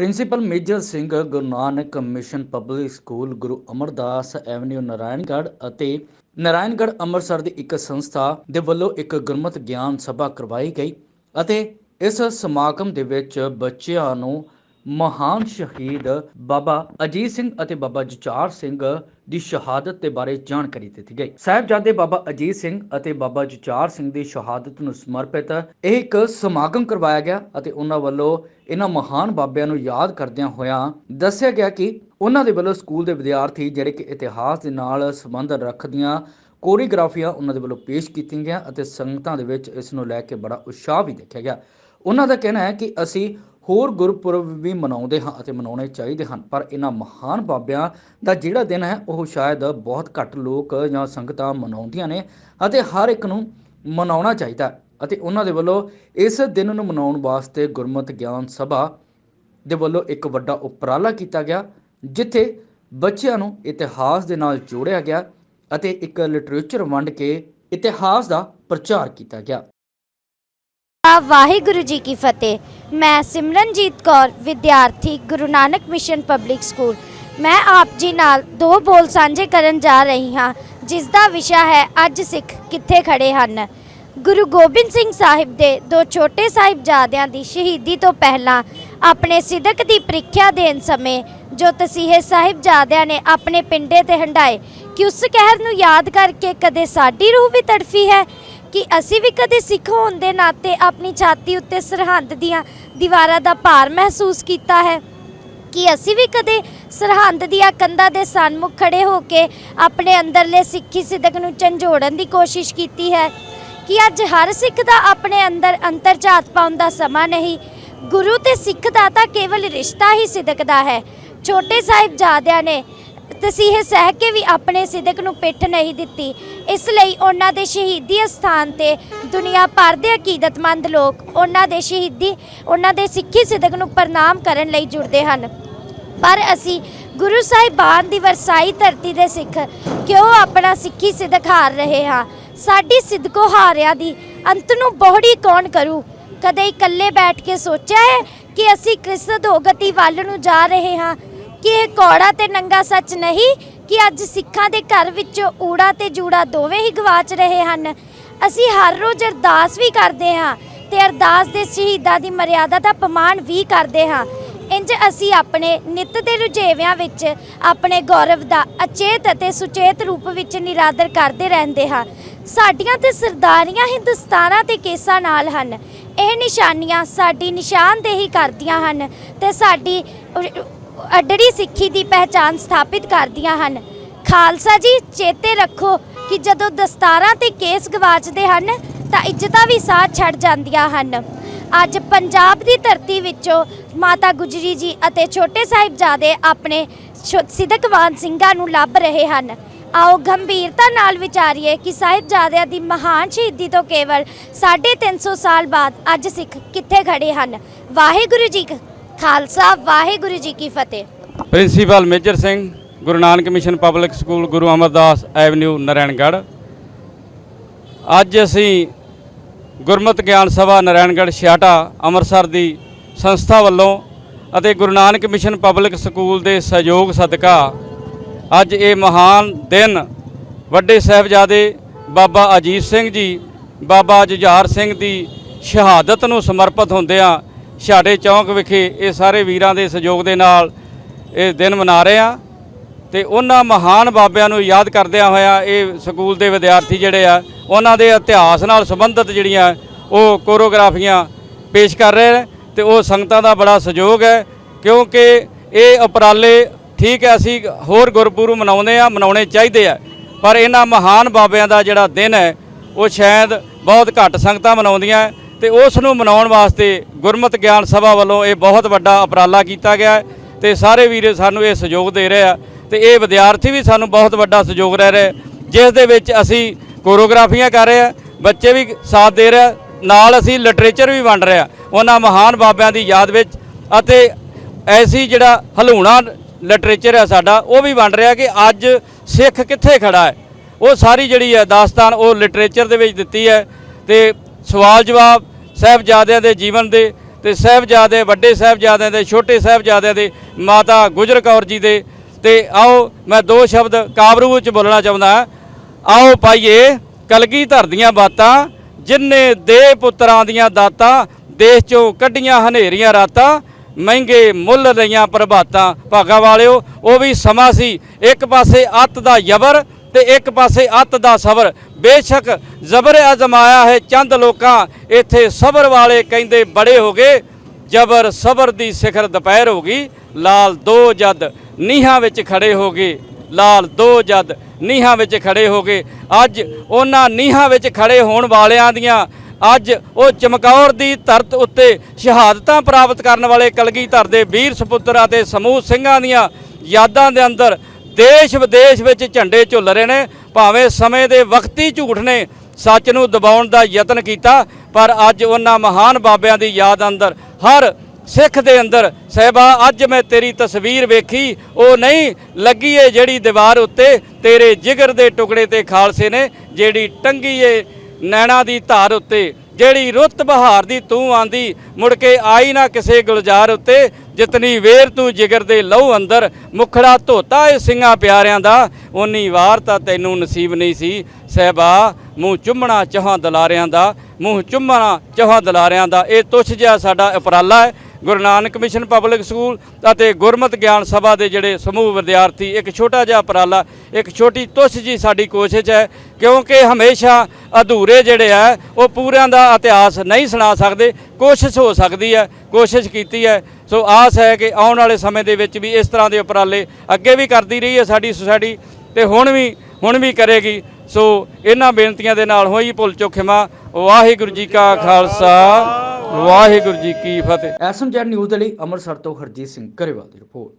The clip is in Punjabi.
Principal Major Singh, Guru Nanak mission public school, Guru Amardas avenue Narayangarh ਅਤੇ ਨਾਰਾਇਣਗੜ੍ਹ ਅੰਮ੍ਰਿਤਸਰ ਦੀ ਇੱਕ ਸੰਸਥਾ ਦੇ ਵੱਲੋਂ ਇੱਕ ਗੁਰਮਤ ਗਿਆਨ ਸਭਾ ਕਰਵਾਈ ਗਈ ਅਤੇ ਇਸ ਸਮਾਗਮ ਦੇ ਵਿੱਚ ਬੱਚਿਆਂ ਨੂੰ ਮਹਾਨ ਸ਼ਹੀਦ ਬਾਬਾ ਅਜੀਤ ਸਿੰਘ ਅਤੇ ਬਾਬਾ ਜਚਾਰ ਸਿੰਘ ਦੀ ਸ਼ਹਾਦਤ ਦੇ ਬਾਰੇ ਜਾਣਕਾਰੀ ਦਿੱਤੀ ਗਈ। ਸਾਹਿਬਜ਼ਾਦੇ ਬਾਬਾ ਅਜੀਤ ਸਿੰਘ ਅਤੇ ਬਾਬਾ ਜਚਾਰ ਸਿੰਘ ਦੀ ਸ਼ਹਾਦਤ ਨੂੰ ਸਮਰਪਿਤ ਇਹ ਇੱਕ ਸਮਾਗਮ ਕਰਵਾਇਆ ਗਿਆ ਅਤੇ ਉਹਨਾਂ ਵੱਲੋਂ ਇਹਨਾਂ ਮਹਾਨ ਬਾਬਿਆਂ ਨੂੰ ਯਾਦ ਕਰਦਿਆਂ ਹੋਇਆਂ ਦੱਸਿਆ ਗਿਆ ਕਿ ਉਹਨਾਂ ਦੇ ਵੱਲੋਂ ਸਕੂਲ ਦੇ ਵਿਦਿਆਰਥੀ ਜਿਹੜੇ ਕਿ ਇਤਿਹਾਸ ਦੇ ਨਾਲ ਸੰਬੰਧ ਰੱਖਦੀਆਂ ਕੋਰੀਗ੍ਰਾਫੀਆਂ ਉਹਨਾਂ ਦੇ ਵੱਲੋਂ ਪੇਸ਼ ਕੀਤੀਆਂ ਗਈਆਂ ਅਤੇ ਸੰਗਤਾਂ ਦੇ ਵਿੱਚ ਇਸ ਨੂੰ ਲੈ ਕੇ ਬੜਾ ਉਤਸ਼ਾਹ ਵੀ ਦੇਖਿਆ ਗਿਆ। ਉਹਨਾਂ ਦਾ ਕਹਿਣਾ ਹੈ ਕਿ ਅਸੀਂ ਹੋਰ ਗੁਰਪੁਰਬ ਵੀ ਮਨਾਉਂਦੇ ਹਾਂ ਅਤੇ ਮਨਾਉਣੇ ਚਾਹੀਦੇ ਹਨ। ਪਰ ਇਹਨਾਂ ਮਹਾਨ ਬਾਬਿਆਂ ਦਾ ਜਿਹੜਾ ਦਿਨ ਹੈ, ਉਹ ਸ਼ਾਇਦ ਬਹੁਤ ਘੱਟ ਲੋਕ ਜਾਂ ਸੰਗਤਾਂ ਮਨਾਉਂਦੀਆਂ ਨੇ ਅਤੇ ਹਰ ਇੱਕ ਨੂੰ ਮਨਾਉਣਾ ਚਾਹੀਦਾ ਅਤੇ ਉਹਨਾਂ ਦੇ ਵੱਲੋਂ ਇਸ ਦਿਨ ਨੂੰ ਮਨਾਉਣ ਵਾਸਤੇ ਗੁਰਮਤਿ ਗਿਆਨ ਸਭਾ ਦੇ ਵੱਲੋਂ ਇੱਕ ਵੱਡਾ ਉਪਰਾਲਾ ਕੀਤਾ ਗਿਆ, ਜਿੱਥੇ ਬੱਚਿਆਂ ਨੂੰ ਇਤਿਹਾਸ ਦੇ ਨਾਲ ਜੋੜਿਆ ਗਿਆ ਅਤੇ ਇੱਕ ਲਿਟਰੇਚਰ ਵੰਡ ਕੇ ਇਤਿਹਾਸ ਦਾ ਪ੍ਰਚਾਰ ਕੀਤਾ ਗਿਆ। ਆ ਵਾਹਿਗੁਰੂ ਜੀ ਕੀ ਫਤਿਹ। ਮੈਂ ਸਿਮਰਨਜੀਤ ਕੌਰ, ਵਿਦਿਆਰਥੀ, Guru Nanak mission public school. ਮੈਂ ਆਪ ਜੀ ਨਾਲ ਦੋ ਬੋਲ ਸਾਂਝੇ ਕਰਨ ਜਾ ਰਹੀ ਹਾਂ, ਜਿਸ ਦਾ ਵਿਸ਼ਾ ਹੈ ਅੱਜ ਸਿੱਖ ਕਿੱਥੇ ਖੜੇ ਹਨ। ਗੁਰੂ ਗੋਬਿੰਦ ਸਿੰਘ ਸਾਹਿਬ ਦੇ ਦੋ ਛੋਟੇ ਸਾਹਿਬਜ਼ਾਦਿਆਂ ਦੀ ਸ਼ਹੀਦੀ ਤੋਂ ਪਹਿਲਾਂ ਆਪਣੇ ਸਿਦਕ ਦੀ ਪ੍ਰੀਖਿਆ ਦੇਣ ਸਮੇਂ ਜੋ ਤਸੀਹੇ ਸਾਹਿਬਜ਼ਾਦਿਆਂ ਨੇ ਆਪਣੇ ਪਿੰਡੇ ਤੇ ਹੰਡਾਏ ਕਿ ਉਸ ਕਹਿਰ ਨੂੰ ਯਾਦ ਕਰਕੇ ਕਦੇ ਸਾਡੀ ਰੂਹ ਵੀ ਤੜਫੀ ਹੈ ਕਿ ਅਸੀਂ ਵੀ ਕਦੇ ਸਿੱਖ ਹੋਣ ਦੇ ਨਾਤੇ ਆਪਣੀ ਛਾਤੀ ਉੱਤੇ ਸਰਹੰਦ ਦੀਆਂ ਦੀਵਾਰਾਂ ਦਾ ਭਾਰ ਮਹਿਸੂਸ ਕੀਤਾ ਹੈ? ਕਿ ਅਸੀਂ ਵੀ ਕਦੇ ਸਰਹੰਦ ਦੀਆਂ ਕੰਧਾਂ ਦੇ ਸਨਮੁਖ ਖੜੇ ਹੋ ਕੇ ਆਪਣੇ ਅੰਦਰਲੇ ਸਿੱਖੀ ਸਿਦਕ ਨੂੰ ਝੰਜੋੜਨ ਦੀ ਕੋਸ਼ਿਸ਼ ਕੀਤੀ ਹੈ? ਕਿ ਅੱਜ ਹਰ ਸਿੱਖ ਦਾ ਆਪਣੇ ਅੰਦਰ ਅੰਤਰਝਾਤ ਪਾਉਣ ਦਾ ਸਮਾਂ ਨਹੀਂ? ਗੁਰੂ ਤੇ ਸਿੱਖ ਦਾ ਤਾਂ ਕੇਵਲ ਰਿਸ਼ਤਾ ਹੀ ਸਿਦਕ ਹੈ। ਛੋਟੇ ਸਾਹਿਬਜ਼ਾਦਿਆਂ ਨੇ ਤਸੀਹੇ ਸਹਿ ਕੇ ਵੀ ਆਪਣੇ ਸਿਦਕ ਨੂੰ ਪਿੱਠ ਨਹੀਂ ਦਿੱਤੀ। ਇਸ ਲਈ ਉਹਨਾਂ ਦੇ ਸ਼ਹੀਦੀ ਅਸਥਾਨ ਤੇ ਦੁਨੀਆ ਭਰ ਦੇ ਅਕੀਦਤਮੰਦ ਲੋਕ ਉਹਨਾਂ ਦੇ ਸ਼ਹੀਦੀ, ਉਹਨਾਂ ਦੇ ਸਿੱਖੀ ਸਿਦਕ ਨੂੰ ਪ੍ਰਣਾਮ ਕਰਨ ਲਈ ਜੁੜਦੇ ਹਨ। ਪਰ ਅਸੀਂ ਗੁਰੂ ਸਾਹਿਬਾਨ ਦੀ ਵਰਸਾਈ ਧਰਤੀ ਦੇ ਸਿੱਖ ਕਿਉਂ ਆਪਣਾ ਸਿੱਖੀ ਸਿਦਕ ਹਾਰ ਰਹੇ ਹਾਂ? ਸਾਡੀ ਸਿਦਕੋ ਹਾਰਿਆ ਦੀ ਅੰਤ ਨੂੰ ਬੋਹੜੀ ਕੌਣ ਕਰੂ? ਕਦੇ ਇਕੱਲੇ ਬੈਠ ਕੇ ਸੋਚਿਆ ਹੈ ਕਿ ਅਸੀਂ ਕ੍ਰਿਸ਼ਨ ਦੋਗਤੀ ਵੱਲ ਨੂੰ ਜਾ ਰਹੇ ਹਾਂ? ਕਿ ਇਹ ਕੌੜਾ ਤੇ ਨੰਗਾ ਸੱਚ ਨਹੀਂ ਕਿ ਅੱਜ ਸਿੱਖਾਂ ਦੇ ਘਰ ਵਿੱਚੋਂ ਊੜਾ ਤੇ ਜੂੜਾ ਦੋਵੇਂ ਹੀ ਗਵਾਚ ਰਹੇ ਹਨ। ਅਸੀਂ ਹਰ ਰੋਜ਼ ਅਰਦਾਸ ਵੀ ਕਰਦੇ ਹਾਂ ਤੇ ਅਰਦਾਸ ਦੇ ਸ਼ਹੀਦਾਂ ਦੀ ਮਰਿਆਦਾ ਦਾ ਪਮਾਨ ਵੀ ਕਰਦੇ ਹਾਂ। ਇੰਜ ਅਸੀਂ ਆਪਣੇ ਨਿਤ ਦੇ ਰੁਝੇਵਿਆਂ ਵਿੱਚ ਆਪਣੇ ਗੌਰਵ ਦਾ ਅਚੇਤ ਅਤੇ ਸੁਚੇਤ ਰੂਪ ਵਿੱਚ ਨਿਰਾਦਰ ਕਰਦੇ ਰਹਿੰਦੇ ਹਾਂ। ਸਾਡੀਆਂ ਤੇ ਸਰਦਾਰੀਆਂ ਹਿੰਦੁਸਤਾਨਾਂ ਤੇ ਕੇਸਾਂ ਨਾਲ ਹਨ। ਇਹ ਨਿਸ਼ਾਨੀਆਂ ਸਾਡੀ ਨਿਸ਼ਾਨਦੇਹੀ ਕਰਦੀਆਂ ਹਨ ਤੇ ਸਾਡੀ ਅੱਡੜੀ ਸਿੱਖੀ ਦੀ ਪਹਿਚਾਨ ਸਥਾਪਿਤ ਕਰਦੀਆਂ ਹਨ। ਖਾਲਸਾ ਜੀ, ਚੇਤੇ ਰੱਖੋ ਕਿ ਜਦੋਂ ਦਸਤਾਰਾਂ ਤੇ ਕੇਸ ਗਵਾਚਦੇ ਹਨ, ਤਾਂ ਇੱਜ਼ਤਾਂ ਵੀ ਸਾਹ ਛੱਡ ਜਾਂਦੀਆਂ ਹਨ। ਅੱਜ ਪੰਜਾਬ ਦੀ ਧਰਤੀ ਵਿੱਚੋਂ ਮਾਤਾ ਗੁਜਰੀ ਜੀ ਅਤੇ ਛੋਟੇ ਸਾਹਿਬਜ਼ਾਦੇ ਆਪਣੇ ਛੋ- ਸਿਦਕਵਾਨ ਸਿੰਘਾਂ ਨੂੰ ਲੱਭ ਰਹੇ ਹਨ। ਆਓ ਗੰਭੀਰਤਾ ਨਾਲ ਵਿਚਾਰੀਏ ਕਿ ਸਾਹਿਬਜ਼ਾਦਿਆਂ ਦੀ ਮਹਾਨ ਸ਼ਹੀਦੀ ਤੋਂ ਕੇਵਲ 350 ਸਾਲ ਬਾਅਦ ਅੱਜ ਸਿੱਖ ਕਿੱਥੇ ਖੜੇ ਹਨ। ਵਾਹਿਗੁਰੂ ਜੀ ਖਾਲਸਾ, ਵਾਹਿਗੁਰੂ ਜੀ ਕੀ ਫਤਿਹ। Principal Major Singh, Guru Nanak mission public school, Guru Amardas avenue Narayangarh ਅੱਜ ਅਸੀਂ ਗੁਰਮਤਿ ਗਿਆਨ ਸਭਾ ਨਾਰਾਇਣਗੜ੍ਹ ਛਿਆਟਾ ਅੰਮ੍ਰਿਤਸਰ ਦੀ ਸੰਸਥਾ ਵੱਲੋਂ ਅਤੇ Guru Nanak mission public school ਦੇ ਸਹਿਯੋਗ ਸਦਕਾ ਅੱਜ ਇਹ ਮਹਾਨ ਦਿਨ ਵੱਡੇ ਸਾਹਿਬਜ਼ਾਦੇ ਬਾਬਾ ਅਜੀਤ ਸਿੰਘ ਜੀ, ਬਾਬਾ ਜੁਝਾਰ ਸਿੰਘ ਦੀ ਸ਼ਹਾਦਤ ਨੂੰ ਸਮਰਪਿਤ ਹੁੰਦਿਆਂ ਛਾੜੇ ਚੌਂਕ ਵਿਖੇ ਇਹ ਸਾਰੇ ਵੀਰਾਂ ਦੇ ਸਹਿਯੋਗ ਦੇ ਨਾਲ ਇਹ ਦਿਨ ਮਨਾ ਰਹੇ ਆ ਤੇ ਉਹਨਾਂ ਮਹਾਨ ਬਾਬਿਆਂ ਨੂੰ ਯਾਦ ਕਰਦਿਆਂ ਹੋਇਆ ਇਹ ਸਕੂਲ ਦੇ ਵਿਦਿਆਰਥੀ ਜਿਹੜੇ ਆ, ਉਹਨਾਂ ਦੇ ਇਤਿਹਾਸ ਨਾਲ ਸੰਬੰਧਿਤ ਜਿਹੜੀਆਂ ਉਹ ਕੋਰੀਓਗ੍ਰਾਫੀਆਂ ਪੇਸ਼ ਕਰ ਰਹੇ ਨੇ ਤੇ ਉਹ ਸੰਗਤਾਂ ਦਾ ਬੜਾ ਸਹਿਯੋਗ ਹੈ ਕਿਉਂਕਿ ਇਹ ਉਪਰਾਲੇ ਠੀਕ ਹੈ, ਅਸੀਂ ਹੋਰ ਗੁਰਪੁਰਬ ਮਨਾਉਂਦੇ ਆ ਮਨਾਉਣੇ ਚਾਹੀਦੇ ਆ, ਪਰ ਇਹਨਾਂ ਮਹਾਨ ਬਾਬਿਆਂ ਦਾ ਜਿਹੜਾ ਦਿਨ ਹੈ, ਉਹ ਸ਼ਾਇਦ ਬਹੁਤ ਘੱਟ ਸੰਗਤਾਂ ਮਨਾਉਂਦੀਆਂ ਤੇ ਉਸ ਨੂੰ ਮਨਾਉਣ ਵਾਸਤੇ ਗੁਰਮਤਿ ਗਿਆਨ ਸਭਾ ਵੱਲੋਂ ਇਹ ਬਹੁਤ ਵੱਡਾ ਉਪਰਾਲਾ ਕੀਤਾ ਗਿਆ ਹੈ ਤੇ ਸਾਰੇ ਵੀਰ ਸਾਨੂੰ ਇਹ ਸਹਿਯੋਗ ਦੇ ਰਹੇ ਆ ਤੇ ਇਹ ਵਿਦਿਆਰਥੀ ਵੀ ਸਾਨੂੰ ਬਹੁਤ ਵੱਡਾ ਸਹਿਯੋਗ ਰਹਿ ਰਹੇ ਜਿਸ ਦੇ ਵਿੱਚ ਅਸੀਂ ਕੋਰੀਓਗ੍ਰਾਫੀਆਂ ਕਰ ਰਹੇ ਆ ਬੱਚੇ ਵੀ ਸਾਥ ਦੇ ਰਹੇ ਨਾਲ ਅਸੀਂ ਲਿਟਰੇਚਰ ਵੀ ਵੰਡ ਰਹੇ ਆ ਉਹਨਾਂ ਮਹਾਨ ਬਾਬਿਆਂ ਦੀ ਯਾਦ ਵਿੱਚ ਅਤੇ ਐਸੀ ਜਿਹੜਾ ਹਲੂਣਾ ਲਿਟਰੇਚਰ ਹੈ ਸਾਡਾ, ਉਹ ਵੀ ਵੰਡ ਰਿਹਾ ਕਿ ਅੱਜ ਸਿੱਖ ਕਿੱਥੇ ਖੜਾ ਹੈ। ਉਹ ਸਾਰੀ ਜਿਹੜੀ ਹੈ ਦਾਸਤਾਨ, ਉਹ ਲਿਟਰੇਚਰ ਦੇ ਵਿੱਚ ਦਿੱਤੀ ਹੈ ਤੇ ਸਵਾਲ ਜਵਾਬ ਸਾਹਿਬਜ਼ਾਦਿਆਂ ਦੇ ਜੀਵਨ ਦੇ ਤੇ ਸਾਹਿਬਜ਼ਾਦੇ, ਵੱਡੇ ਸਾਹਿਬਜ਼ਾਦਿਆਂ ਦੇ, ਛੋਟੇ ਸਾਹਿਬਜ਼ਾਦਿਆਂ ਦੇ, ਮਾਤਾ ਗੁਜਰ ਕੌਰ ਜੀ ਦੇ। ਤੇ ਆਓ ਮੈਂ ਦੋ ਸ਼ਬਦ ਕਾਬਰੂ ਵਿੱਚ ਬੋਲਣਾ ਚਾਹੁੰਦਾ ਆਓ ਪਾਈਏ ਕਲਗੀ ਦੀਆਂ ਬਾਤਾਂ ਜਿਨਨੇ ਦੇ ਪੁੱਤਰਾਂ ਦੀਆਂ ਦਾਤਾਂ, ਦੇਸ਼ ਚੋਂ ਕੱਢੀਆਂ ਹਨੇਰੀਆਂ ਰਾਤਾਂ, ਮਹਿੰਗੇ ਮੁੱਲ ਲਈਆਂ ਪ੍ਰਭਾਤਾਂ। ਭਾਗਾ ਵਾਲਿਓ, ਉਹ ਵੀ ਸਮਾਂ ਸੀ, ਇੱਕ ਪਾਸੇ ਅੱਤ ਦਾ ਯਬਰ ਤੇ ਇੱਕ ਪਾਸੇ ਅੱਤ ਦਾ ਸਬਰ। ਬੇਸ਼ੱਕ ਜ਼ਬਰ ਅਜ਼ਮਾਇਆ ਹੈ, ਚੰਦ ਲੋਕਾਂ ਇੱਥੇ ਸਬਰ ਵਾਲੇ ਕਹਿੰਦੇ ਬੜੇ ਹੋ ਗਏ। ਜਬਰ ਸਬਰ ਦੀ ਸਿਖਰ ਦੁਪਹਿਰ ਹੋ ਗਈ, ਲਾਲ ਦੋ ਜਦ ਨੀਹਾਂ ਵਿੱਚ ਖੜੇ ਹੋ ਗਏ। ਲਾਲ ਦੋ ਜਦ ਨੀਹਾਂ ਵਿੱਚ ਖੜੇ ਹੋ ਗਏ। ਅੱਜ ਉਹਨਾਂ ਨੀਹਾਂ ਵਿੱਚ ਖੜੇ ਹੋਣ ਵਾਲਿਆਂ ਦੀਆਂ ਅੱਜ ਉਹ ਚਮਕੌਰ ਦੀ ਧਰਤ ਉੱਤੇ ਸ਼ਹਾਦਤਾਂ ਪ੍ਰਾਪਤ ਕਰਨ ਵਾਲੇ ਕਲਗੀਧਰ ਦੇ ਵੀਰ ਸੁਪੁੱਤਰ ਅਤੇ ਸਮੂਹ ਸਿੰਘਾਂ ਦੀਆਂ ਯਾਦਾਂ ਦੇ ਅੰਦਰ ਦੇਸ਼ ਵਿਦੇਸ਼ ਵਿੱਚ ਝੰਡੇ ਝੁੱਲ ਰਹੇ ਨੇ, ਭਾਵੇਂ ਸਮੇਂ ਦੇ ਵਕਤੀ ਝੂਠ ਨੇ, ਸੱਚ ਨੂੰ ਦਬਾਉਣ ਦਾ ਯਤਨ ਕੀਤਾ, ਪਰ ਅੱਜ ਉਹਨਾਂ ਮਹਾਨ ਬਾਬਿਆਂ ਦੀ ਯਾਦ ਅੰਦਰ, ਹਰ ਸਿੱਖ ਦੇ ਅੰਦਰ, ਸਹਿਬਾ, ਅੱਜ ਮੈਂ ਤੇਰੀ ਤਸਵੀਰ ਵੇਖੀ, ਉਹ ਨਹੀਂ, ਲੱਗੀ ਏ ਜਿਹੜੀ ਦੀਵਾਰ ਉੱਤੇ, ਤੇਰੇ ਜਿਗਰ ਦੇ ਟੁਕੜੇ ਤੇ ਖਾਲਸੇ ਨੇ, ਜਿਹੜੀ ਟੰਗੀ ਏ ਨੈਣਾ ਦੀ ਧਾਰ ਉੱਤੇ, ਜਿਹੜੀ ਰੁੱਤ ਬਹਾਰ ਦੀ ਤੂੰ ਆਂਦੀ, ਮੁੜ ਕੇ ਆਈ ਨਾ ਕਿਸੇ ਗੁਲਜ਼ਾਰ ਉੱਤੇ ਜਿਤਨੀ ਵੇਰ ਤੂੰ ਜਿਗਰ ਦੇ ਲਹੂ ਅੰਦਰ, ਮੁਖੜਾ ਧੋਤਾ ਏ ਸਿੰਘਾਂ ਪਿਆਰਿਆਂ ਦਾ ਉਨੀ ਵਾਰ ਤਾਂ ਤੈਨੂੰ ਨਸੀਬ ਨਹੀਂ ਸੀ। ਸਹਿਬਾ, ਮੂੰਹ ਚੁੰਮਣਾ ਚਾਹਾਂ ਦਲਾਰਿਆਂ ਦਾ, ਮੂੰਹ ਚੁੰਮਣਾ ਚਾਹਾਂ ਦਲਾਰਿਆਂ ਦਾ, ਇਹ ਤੁੱਛ ਜਿਹਾ ਸਾਡਾ ਉਪਰਾਲਾ ਹੈ। Guru Nanak mission public school ਅਤੇ ਗੁਰਮਤ ਗਿਆਨ ਸਭਾ ਦੇ ਜਿਹੜੇ ਸਮੂਹ ਵਿਦਿਆਰਥੀ, ਇੱਕ ਛੋਟਾ ਜਿਹਾ ਉਪਰਾਲਾ, ਇੱਕ ਛੋਟੀ ਤੁੱਛ ਜੀ ਸਾਡੀ ਕੋਸ਼ਿਸ਼ ਹੈ, ਕਿਉਂਕਿ ਹਮੇਸ਼ਾ ਅਧੂਰੇ ਜਿਹੜੇ ਆ, ਉਹ ਪੂਰਿਆਂ ਦਾ ਇਤਿਹਾਸ ਨਹੀਂ ਸੁਣਾ ਸਕਦੇ। ਕੋਸ਼ਿਸ਼ ਹੋ ਸਕਦੀ ਹੈ, ਕੋਸ਼ਿਸ਼ ਕੀਤੀ ਹੈ ਸੋ ਆਸ ਹੈ ਕਿ ਆਉਣ ਵਾਲੇ ਸਮੇਂ ਦੇ ਵਿੱਚ ਵੀ ਇਸ ਤਰ੍ਹਾਂ ਦੇ ਉਪਰਾਲੇ ਅੱਗੇ ਵੀ ਕਰਦੀ ਰਹੀ ਹੈ ਸਾਡੀ ਸੁਸਾਇਟੀ ਤੇ ਹੁਣ ਵੀ ਹੁਣ ਵੀ ਕਰੇਗੀ। ਸੋ ਇਹਨਾਂ ਬੇਨਤੀਆਂ ਦੇ ਨਾਲ ਹੋਈ ਭੁੱਲ ਚੁੱਕ ਖਿਮਾ। ਵਾਹਿਗੁਰੂ ਜੀ ਕਾ ਖਾਲਸਾ, ਵਾਹਿਗੁਰੂ ਜੀ ਕੀ ਫਤਿਹ। ਐਸਐਮਜੈਡ ਨਿਊਜ਼ ਦੇ ਲਈ ਅੰਮ੍ਰਿਤਸਰ ਤੋਂ ਹਰਜੀਤ ਸਿੰਘ ਕਰੇਵਾਲ ਦੀ ਰਿਪੋਰਟ।